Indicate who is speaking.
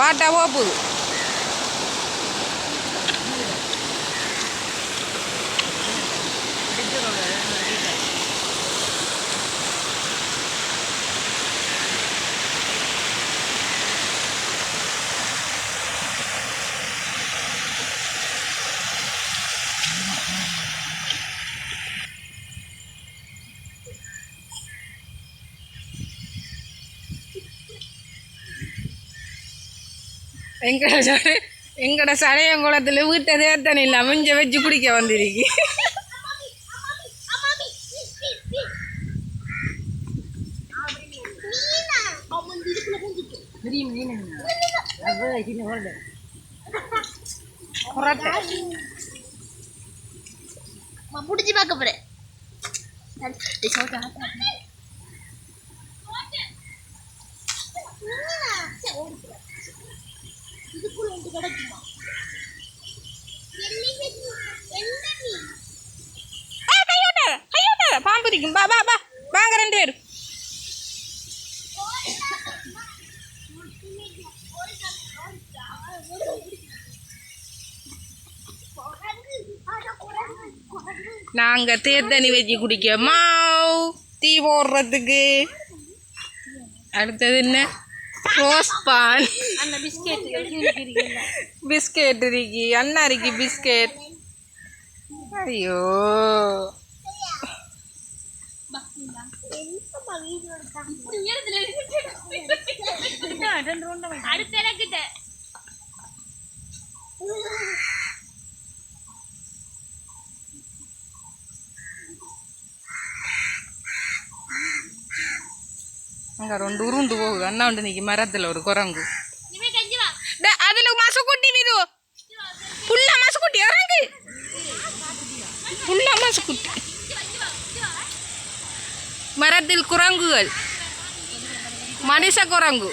Speaker 1: பாட்டா போகுது எங்கட சடை எங்கட சடையங்குளத்தில் வீட்டை தேத்தனை இல்லை மிஞ்ச வச்சு குடிக்க வந்திருக்கு.
Speaker 2: புடிச்சு பார்க்க போறேன்.
Speaker 1: ஆ, கிடைக்குமா பாம்பு இருக்கும் பா பா பா வாங்க ரெண்டு பேரும். நாங்க தேர்தணி வச்சு குடிக்க மாவ். தீ போடுறதுக்கு. அடுத்தது என்ன?
Speaker 2: റോസ് പാൻ
Speaker 1: ബിസ്ക്കറ്റ് ഇരിക്കി അണ്ണ ഇരിക്കി ബിസ്ക്കറ്റ്. അയ്യോ.
Speaker 2: അടുത്തേനെ കിട്ടേ
Speaker 1: அங்க ரெண்டு உருண்டு போகுது. அண்ணா உண்டு நிற்கி மரத்தில் ஒரு குரங்கு. அதுல மசக்குட்டி மீது புள்ள மசக்குட்டி இறங்கு. புள்ள மசக்குட்டி. மரத்தில் குரங்குகள். மனுஷ குரங்கு.